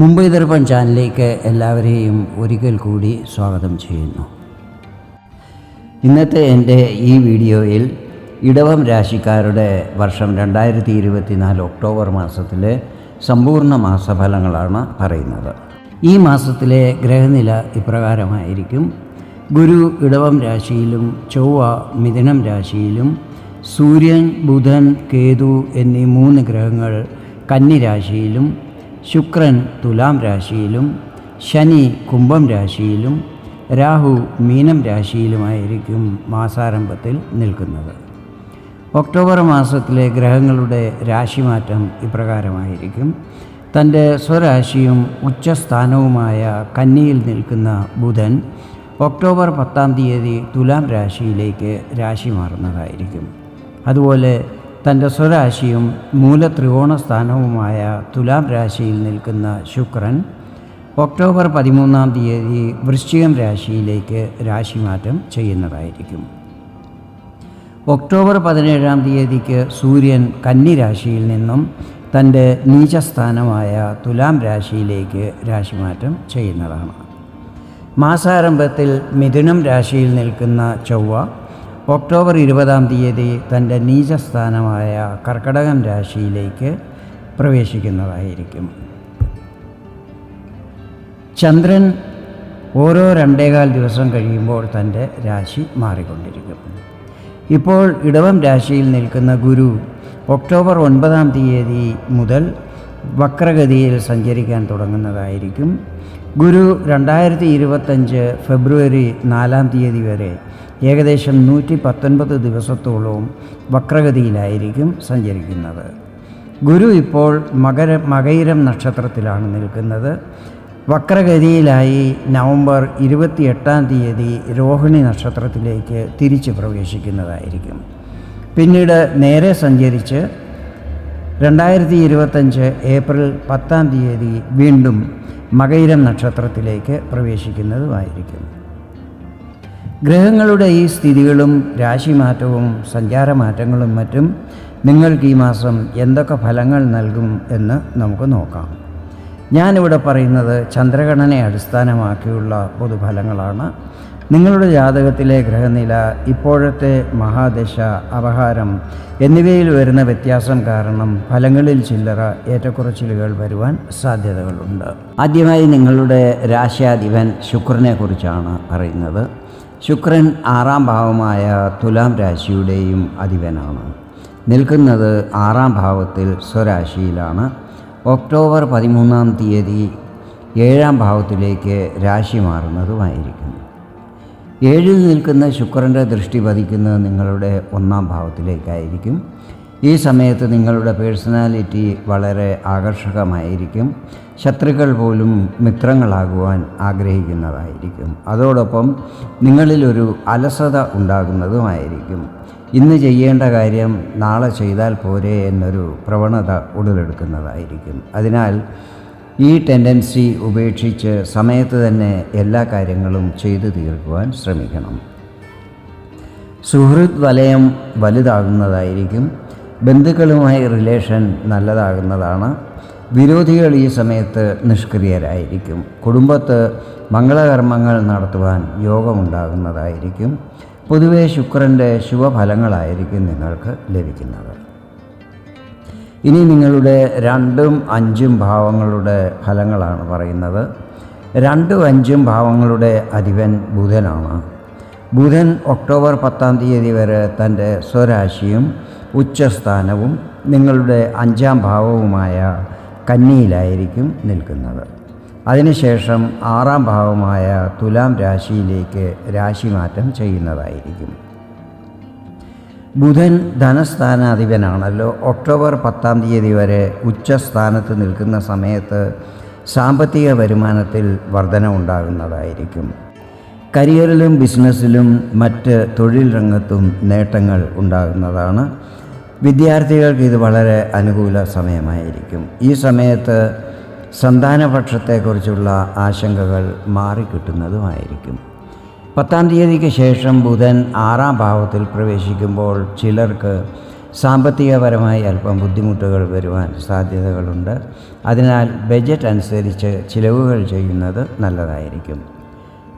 മുംബൈ ദർപ്പൺ ചാനലിലേക്ക് എല്ലാവരെയും ഒരിക്കൽ കൂടി സ്വാഗതം ചെയ്യുന്നു. ഇന്നത്തെ എന്റെ ഈ വീഡിയോയിൽ ഇടവം രാശിക്കാരുടെ വർഷം രണ്ടായിരത്തി ഇരുപത്തിനാല് ഒക്ടോബർ മാസത്തിലെ സമ്പൂർണ മാസഫലങ്ങളാണ് പറയുന്നത്. ഈ മാസത്തിലെ ഗ്രഹനില ഇപ്രകാരമായിരിക്കും. ഗുരു ഇടവം രാശിയിലും ചൊവ്വ മിഥുനം രാശിയിലും സൂര്യൻ ബുധൻ കേതു എന്നീ മൂന്ന് ഗ്രഹങ്ങൾ കന്നി രാശിയിലും ശുക്രൻ തുലാം രാശിയിലും ശനി കുംഭം രാശിയിലും രാഹു മീനം രാശിയിലുമായിരിക്കും മാസാരംഭത്തിൽ നിൽക്കുന്നത്. ഒക്ടോബർ മാസത്തിലെ ഗ്രഹങ്ങളുടെ രാശിമാറ്റം ഇപ്രകാരമായിരിക്കും. തന്റെ സ്വരാശിയും ഉച്ചസ്ഥാനവുമായ കന്നിയിൽ നിൽക്കുന്ന ബുധൻ ഒക്ടോബർ പത്താം തീയതി തുലാം രാശിയിലേക്ക് രാശി മാറുന്നതായിരിക്കും. അതുപോലെ തന്റെ സ്വരാശിയും മൂലത്രികോണ സ്ഥാനവുമായ തുലാം രാശിയിൽ നിൽക്കുന്ന ശുക്രൻ ഒക്ടോബർ പതിമൂന്നാം തീയതി വൃശ്ചികം രാശിയിലേക്ക് രാശിമാറ്റം ചെയ്യുന്നതായിരിക്കും. ഒക്ടോബർ പതിനേഴാം തീയതിക്ക് സൂര്യൻ കന്നി രാശിയിൽ നിന്നും തന്റെ നീചസ്ഥാനമായ തുലാം രാശിയിലേക്ക് രാശിമാറ്റം ചെയ്യുന്നതാണ്. മാസാരംഭത്തിൽ മിഥുനം രാശിയിൽ നിൽക്കുന്ന ചൊവ്വ ഒക്ടോബർ ഇരുപതാം തീയതി തന്റെ നീചസ്ഥാനമായ കർക്കടകം രാശിയിലേക്ക് പ്രവേശിക്കുന്നതായിരിക്കും. ചന്ദ്രൻ ഓരോ രണ്ടേകാൽ ദിവസം കഴിയുമ്പോൾ തന്റെ രാശി മാറിക്കൊണ്ടിരിക്കും. ഇപ്പോൾ ഇടവം രാശിയിൽ നിൽക്കുന്ന ഗുരു ഒക്ടോബർ ഒൻപതാം തീയതി മുതൽ വക്രഗതിയിൽ സഞ്ചരിക്കാൻ തുടങ്ങുന്നതായിരിക്കും. ഗുരു രണ്ടായിരത്തി ഇരുപത്തഞ്ച് ഫെബ്രുവരി നാലാം തീയതി വരെ ഏകദേശം നൂറ്റി പത്തൊൻപത് ദിവസത്തോളവും വക്രഗതിയിലായിരിക്കും സഞ്ചരിക്കുന്നത്. ഗുരു ഇപ്പോൾ മകര മകൈരം നക്ഷത്രത്തിലാണ് നിൽക്കുന്നത്. വക്രഗതിയിലായി നവംബർ ഇരുപത്തിയെട്ടാം തീയതി രോഹിണി നക്ഷത്രത്തിലേക്ക് തിരിച്ച് പ്രവേശിക്കുന്നതായിരിക്കും. പിന്നീട് നേരെ സഞ്ചരിച്ച് രണ്ടായിരത്തി ഇരുപത്തഞ്ച് ഏപ്രിൽ പത്താം തീയതി വീണ്ടും മകൈരം നക്ഷത്രത്തിലേക്ക് പ്രവേശിക്കുന്നതുമായിരിക്കും. ഗ്രഹങ്ങളുടെ ഈ സ്ഥിതികളും രാശിമാറ്റവും സഞ്ചാരമാറ്റങ്ങളും മറ്റും നിങ്ങൾക്ക് ഈ മാസം എന്തൊക്കെ ഫലങ്ങൾ നൽകും എന്ന് നമുക്ക് നോക്കാം. ഞാനിവിടെ പറയുന്നത് ചന്ദ്രഗണനെ അടിസ്ഥാനമാക്കിയുള്ള പൊതുഫലങ്ങളാണ്. നിങ്ങളുടെ ജാതകത്തിലെ ഗ്രഹനില ഇപ്പോഴത്തെ മഹാദശ അപഹാരം എന്നിവയിൽ വരുന്ന വ്യത്യാസം കാരണം ഫലങ്ങളിൽ ചില്ലറ ഏറ്റക്കുറച്ചിലുകൾ വരുവാൻ സാധ്യതകളുണ്ട്. ആദ്യമായി നിങ്ങളുടെ രാശ്യാധിപൻ ശുക്രനെക്കുറിച്ചാണ് പറയുന്നത് ശുക്രൻ ആറാം ഭാവമായ തുലാം രാശിയുടെയും അധിപനാണ്. നിൽക്കുന്നത് ആറാം ഭാവത്തിൽ സ്വരാശിയിലാണ്. ഒക്ടോബർ പതിമൂന്നാം തീയതി ഏഴാം ഭാവത്തിലേക്ക് രാശി മാറുന്നതുമായിരിക്കും. ഏഴിൽ നിൽക്കുന്ന ശുക്രന്റെ ദൃഷ്ടി പതിക്കുന്നത് നിങ്ങളുടെ ഒന്നാം ഭാവത്തിലേക്കായിരിക്കും. ഈ സമയത്ത് നിങ്ങളുടെ പേഴ്സണാലിറ്റി വളരെ ആകർഷകമായിരിക്കും. ശത്രുക്കൾ പോലും മിത്രങ്ങളാകുവാൻ ആഗ്രഹിക്കുന്നതായിരിക്കും. അതോടൊപ്പം നിങ്ങളിലൊരു അലസത ഉണ്ടാകുന്നതുമായിരിക്കും. ഇന്ന് ചെയ്യേണ്ട കാര്യം നാളെ ചെയ്താൽ പോരെ എന്നൊരു പ്രവണത ഉടലെടുക്കുന്നതായിരിക്കും. അതിനാൽ ഈ ടെൻഡൻസി ഉപേക്ഷിച്ച് സമയത്ത് തന്നെ എല്ലാ കാര്യങ്ങളും ചെയ്തു തീർക്കുവാൻ ശ്രമിക്കണം. സുഹൃത് വലയം വലുതാകുന്നതായിരിക്കും. ബന്ധുക്കളുമായി റിലേഷൻ നല്ലതാകുന്നതാണ്. വിരോധികൾ ഈ സമയത്ത് നിഷ്ക്രിയരായിരിക്കും. കുടുംബത്ത് മംഗളകർമ്മങ്ങൾ നടത്തുവാൻ യോഗമുണ്ടാകുന്നതായിരിക്കും. പൊതുവെ ശുക്രന്റെ ശുഭഫലങ്ങളായിരിക്കും നിങ്ങൾക്ക് ലഭിക്കുന്നത്. ഇനി നിങ്ങളുടെ രണ്ടും അഞ്ചും ഭാവങ്ങളുടെ ഫലങ്ങളാണ് പറയുന്നത്. രണ്ടും അഞ്ചും ഭാവങ്ങളുടെ അധിപൻ ബുധനാണ്. ബുധൻ ഒക്ടോബർ പത്താം തീയതി വരെ തന്റെ സ്വരാശിയും ഉച്ചസ്ഥാനവും നിങ്ങളുടെ അഞ്ചാം ഭാവവുമായ കന്നിയിലായിരിക്കും നിൽക്കുന്നത്. അതിനുശേഷം ആറാം ഭാവമായ തുലാം രാശിയിലേക്ക് രാശിമാറ്റം ചെയ്യുന്നതായിരിക്കും. ബുധൻ ധനസ്ഥാനാധിപനാണല്ലോ. ഒക്ടോബർ പത്താം തീയതി വരെ ഉച്ചസ്ഥാനത്ത് നിൽക്കുന്ന സമയത്ത് സാമ്പത്തിക വരുമാനത്തിൽ വർധന ഉണ്ടാകുന്നതായിരിക്കും കരിയറിലും ബിസിനസ്സിലും മറ്റ് തൊഴിൽ രംഗത്തും നേട്ടങ്ങൾ ഉണ്ടാകുന്നതാണ് വിദ്യാർത്ഥികൾക്ക് ഇത് വളരെ അനുകൂല സമയമായിരിക്കും. ഈ സമയത്ത് സന്താനപക്ഷത്തെക്കുറിച്ചുള്ള ആശങ്കകൾ മാറിക്കിട്ടുന്നതുമായിരിക്കും. പത്താം തീയതിക്ക് ശേഷം ബുധൻ ആറാം ഭാവത്തിൽ പ്രവേശിക്കുമ്പോൾ ചിലർക്ക് സാമ്പത്തികപരമായി അല്പം ബുദ്ധിമുട്ടുകൾ വരുവാൻ സാധ്യതകളുണ്ട്. അതിനാൽ ബജറ്റ് അനുസരിച്ച് ചിലവുകൾ ചെയ്യുന്നത് നല്ലതായിരിക്കും.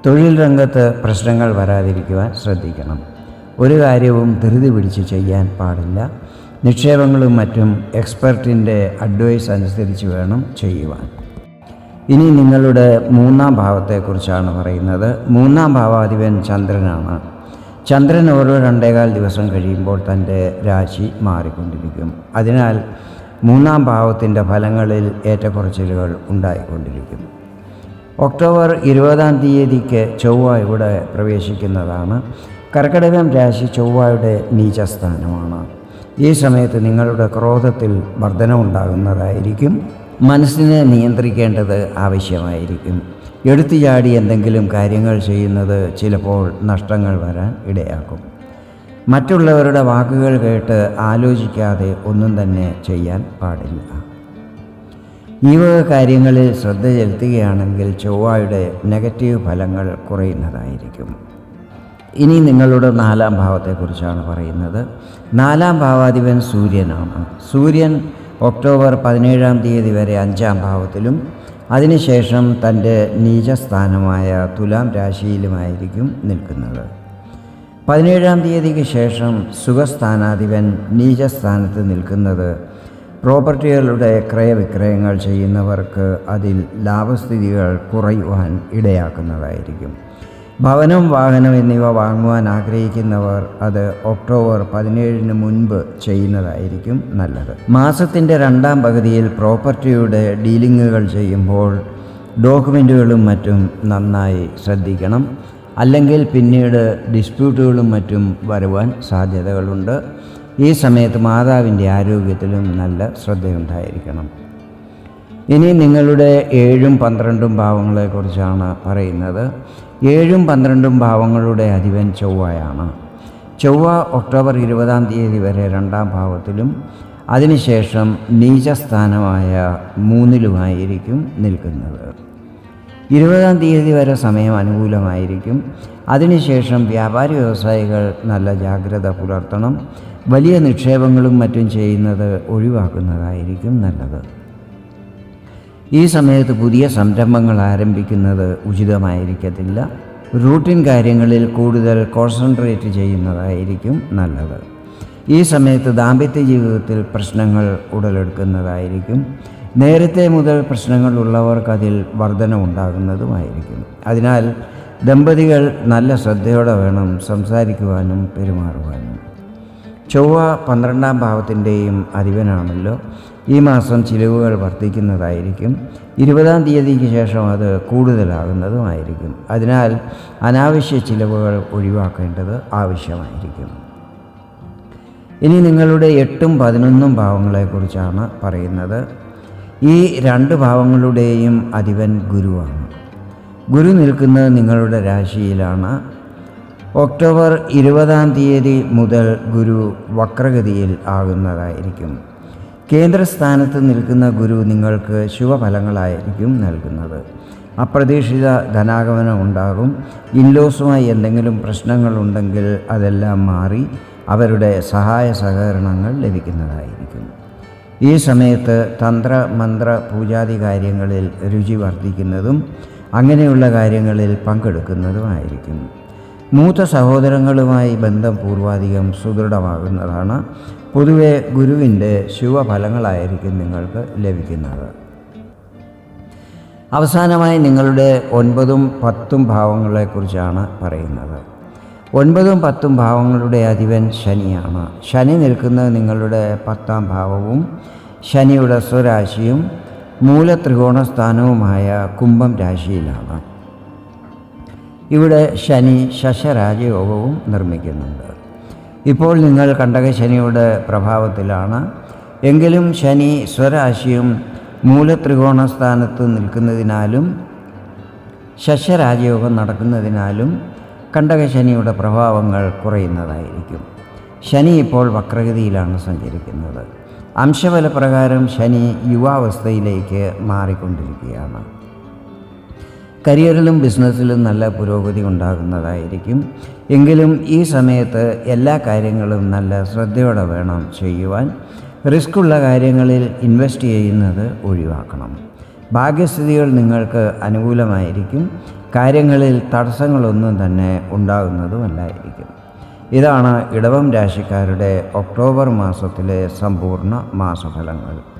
തൊഴിൽ രംഗത്ത് പ്രശ്നങ്ങൾ വരാതിരിക്കുവാൻ ശ്രദ്ധിക്കണം. ഒരു കാര്യവും ധൃതി പിടിച്ച് ചെയ്യാൻ പാടില്ല. നിക്ഷേപങ്ങളും മറ്റും എക്സ്പെർട്ടിന്റെ അഡ്വൈസ് അനുസരിച്ച് വേണം ചെയ്യുവാൻ. ഇനി നിങ്ങളുടെ മൂന്നാം ഭാവത്തെക്കുറിച്ചാണ് പറയുന്നത്. മൂന്നാം ഭാവാധിപൻ ചന്ദ്രനാണ്. ചന്ദ്രൻ ഓരോ രണ്ടേകാൽ ദിവസം കഴിയുമ്പോൾ തന്റെ രാശി മാറിക്കൊണ്ടിരിക്കും. അതിനാൽ മൂന്നാം ഭാവത്തിന്റെ ഫലങ്ങളിൽ ഏറ്റക്കുറച്ചിലുകൾ ഉണ്ടായിക്കൊണ്ടിരിക്കും. ഒക്ടോബർ ഇരുപതാം തീയതിക്ക് ചൊവ്വ ഇവിടെ പ്രവേശിക്കുന്നതാണ്. കർക്കിടകം രാശി ചൊവ്വയുടെ നീചസ്ഥാനമാണ്. ഈ സമയത്ത് നിങ്ങളുടെ ക്രോധത്തിൽ വർധനമുണ്ടാകുന്നതായിരിക്കും മനസ്സിനെ നിയന്ത്രിക്കേണ്ടത് ആവശ്യമായിരിക്കും. എടുത്തു ചാടി എന്തെങ്കിലും കാര്യങ്ങൾ ചെയ്യുന്നത് ചിലപ്പോൾ നഷ്ടങ്ങൾ വരാൻ ഇടയാക്കും. മറ്റുള്ളവരുടെ വാക്കുകൾ കേട്ട് ആലോചിക്കാതെ ഒന്നും തന്നെ ചെയ്യാൻ പാടില്ല. ഈ വക കാര്യങ്ങളിൽ ശ്രദ്ധ ചെലുത്തുകയാണെങ്കിൽ ചൊവ്വയുടെ നെഗറ്റീവ് ഫലങ്ങൾ കുറയുന്നതായിരിക്കും. ഇനി നിങ്ങളുടെ നാലാം ഭാവത്തെക്കുറിച്ചാണ് പറയുന്നത്. നാലാം ഭാവാധിപൻ സൂര്യനാണ്. സൂര്യൻ ഒക്ടോബർ പതിനേഴാം തീയതി വരെ അഞ്ചാം ഭാവത്തിലും അതിനുശേഷം തന്റെ നീചസ്ഥാനമായ തുലാം രാശിയിലുമായിരിക്കും നിൽക്കുന്നത്. പതിനേഴാം തീയതിക്ക് ശേഷം സുഖസ്ഥാനാധിപൻ നീചസ്ഥാനത്ത് നിൽക്കുന്നത് പ്രോപ്പർട്ടികളുടെ ക്രയവിക്രയങ്ങൾ ചെയ്യുന്നവർക്ക് അതിൽ ലാഭസ്ഥിതികൾ കുറയുവാൻ ഇടയാക്കുന്നതായിരിക്കും. ഭവനം വാഹനം എന്നിവ വാങ്ങുവാൻ ആഗ്രഹിക്കുന്നവർ അത് ഒക്ടോബർ പതിനേഴിന് മുൻപ് ചെയ്യുന്നതായിരിക്കും നല്ലത്. മാസത്തിന്റെ രണ്ടാം പകുതിയിൽ പ്രോപ്പർട്ടിയുടെ ഡീലിങ്ങുകൾ ചെയ്യുമ്പോൾ ഡോക്യുമെന്റുകളും മറ്റും നന്നായി ശ്രദ്ധിക്കണം. അല്ലെങ്കിൽ പിന്നീട് ഡിസ്പ്യൂട്ടുകളും മറ്റും വരുവാൻ സാധ്യതകളുണ്ട്. ഈ സമയത്ത് മാതാവിന്റെ ആരോഗ്യത്തിലും നല്ല ശ്രദ്ധയുണ്ടായിരിക്കണം. ഇനി നിങ്ങളുടെ ഏഴും പന്ത്രണ്ടും ഭാവങ്ങളെക്കുറിച്ചാണ് പറയുന്നത്. ഏഴും പന്ത്രണ്ടും ഭാവങ്ങളുടെ അധിപൻ ചൊവ്വയാണ്. ചൊവ്വ ഒക്ടോബർ ഇരുപതാം തീയതി വരെ രണ്ടാം ഭാവത്തിലും അതിനുശേഷം നീചസ്ഥാനമായ മൂന്നിലുമായിരിക്കും നിൽക്കുന്നത്. ഇരുപതാം തീയതി വരെ സമയം അനുകൂലമായിരിക്കും. അതിനുശേഷം വ്യാപാരി വ്യവസായികൾ നല്ല ജാഗ്രത പുലർത്തണം. വലിയ നിക്ഷേപങ്ങളും മറ്റും ചെയ്യുന്നത് ഒഴിവാക്കുന്നതായിരിക്കും നല്ലത്. ഈ സമയത്ത് പുതിയ സംരംഭങ്ങൾ ആരംഭിക്കുന്നത് ഉചിതമായിരിക്കത്തില്ല. റൂട്ടീൻ കാര്യങ്ങളിൽ കൂടുതൽ കോൺസെൻട്രേറ്റ് ചെയ്യുന്നതായിരിക്കും നല്ലത്. ഈ സമയത്ത് ദാമ്പത്യ ജീവിതത്തിൽ പ്രശ്നങ്ങൾ ഉടലെടുക്കുന്നതായിരിക്കും. നേരത്തെ മുതൽ പ്രശ്നങ്ങൾ ഉള്ളവർക്ക് അതിൽ വർധന ഉണ്ടാകുന്നതുമായിരിക്കും അതിനാൽ ദമ്പതികൾ നല്ല ശ്രദ്ധയോടെ വേണം സംസാരിക്കുവാനും പെരുമാറുവാനും. ചൊവ്വ പന്ത്രണ്ടാം ഭാവത്തിന്റെയും അധിപനാണല്ലോ. ഈ മാസം ചിലവുകൾ വർദ്ധിക്കുന്നതായിരിക്കും. ഇരുപതാം തീയതിക്ക് ശേഷം അത് കൂടുതലാകുന്നതുമായിരിക്കും. അതിനാൽ അനാവശ്യ ചിലവുകൾ ഒഴിവാക്കേണ്ടത് ആവശ്യമായിരിക്കും. ഇനി നിങ്ങളുടെ എട്ടും പതിനൊന്നും ഭാവങ്ങളെക്കുറിച്ചാണ് പറയുന്നത്. ഈ രണ്ട് ഭാവങ്ങളുടെയും അധിപൻ ഗുരുവാണ്. ഗുരു നിൽക്കുന്നത് നിങ്ങളുടെ രാശിയിലാണ്. ഒക്ടോബർ ഇരുപതാം തീയതി മുതൽ ഗുരു വക്രഗതിയിൽ ആകുന്നതായിരിക്കും. കേന്ദ്രസ്ഥാനത്ത് നിൽക്കുന്ന ഗുരു നിങ്ങൾക്ക് ശുഭഫലങ്ങളായിരിക്കും നൽകുന്നത്. അപ്രതീക്ഷിത ധനാഗമനം ഉണ്ടാകും. ഇൻലോസുമായി എന്തെങ്കിലും പ്രശ്നങ്ങളുണ്ടെങ്കിൽ അതെല്ലാം മാറി അവരുടെ സഹായ സഹകരണങ്ങൾ ലഭിക്കുന്നതായിരിക്കും. ഈ സമയത്ത് തന്ത്ര മന്ത്ര പൂജാതി കാര്യങ്ങളിൽ രുചി വർദ്ധിക്കുന്നതും അങ്ങനെയുള്ള കാര്യങ്ങളിൽ പങ്കെടുക്കുന്നതുമായിരിക്കും. മൂത്ത സഹോദരങ്ങളുമായി ബന്ധം പൂർവാധികം സുദൃഢമാകുന്നതാണ്. പൊതുവെ ഗുരുവിന്റെ ശുഭഫലങ്ങളായിരിക്കും നിങ്ങൾക്ക് ലഭിക്കുന്നത്. അവസാനമായി നിങ്ങളുടെ ഒൻപതും പത്തും ഭാവങ്ങളെക്കുറിച്ചാണ് പറയുന്നത്. ഒൻപതും പത്തും ഭാവങ്ങളുടെ അധിപൻ ശനിയാണ്. ശനി നിൽക്കുന്നത് നിങ്ങളുടെ പത്താം ഭാവവും ശനിയുടെ സ്വരാശിയും മൂലത്രികോണ സ്ഥാനവുമായ കുംഭം രാശിയിലാണ്. ഇവിടെ ശനി ശശരാജയോഗവും നിർമ്മിക്കുന്നുണ്ട്. ഇപ്പോൾ നിങ്ങൾ കണ്ടക ശനിയുടെ പ്രഭാവത്തിലാണ്. എങ്കിലും ശനി സ്വരാശിയും മൂലത്രികോണ സ്ഥാനത്ത് നിൽക്കുന്നതിനാലും ശശരാജയോഗം നടക്കുന്നതിനാലും കണ്ടകശനിയുടെ പ്രഭാവങ്ങൾ കുറയുന്നതായിരിക്കും. ശനി ഇപ്പോൾ വക്രഗതിയിലാണ് സഞ്ചരിക്കുന്നത്. അംശബലപ്രകാരം ശനി യുവാവസ്ഥയിലേക്ക് മാറിക്കൊണ്ടിരിക്കുകയാണ്. കരിയറിലും ബിസിനസ്സിലും നല്ല പുരോഗതി ഉണ്ടാകുന്നതായിരിക്കും. എങ്കിലും ഈ സമയത്ത് എല്ലാ കാര്യങ്ങളും നല്ല ശ്രദ്ധയോടെ വേണം ചെയ്യുവാൻ. റിസ്ക് ഉള്ള കാര്യങ്ങളിൽ ഇൻവെസ്റ്റ് ചെയ്യുന്നത് ഒഴിവാക്കണം. ഭാഗ്യസ്ഥിതികൾ നിങ്ങൾക്ക് അനുകൂലമായിരിക്കും. കാര്യങ്ങളിൽ തടസ്സങ്ങളൊന്നും തന്നെ ഉണ്ടാകുന്നതുമല്ലായിരിക്കും. ഇതാണ് ഇടവം രാശിക്കാരുടെ ഒക്ടോബർ മാസത്തിലെ സമ്പൂർണ മാസഫലങ്ങൾ.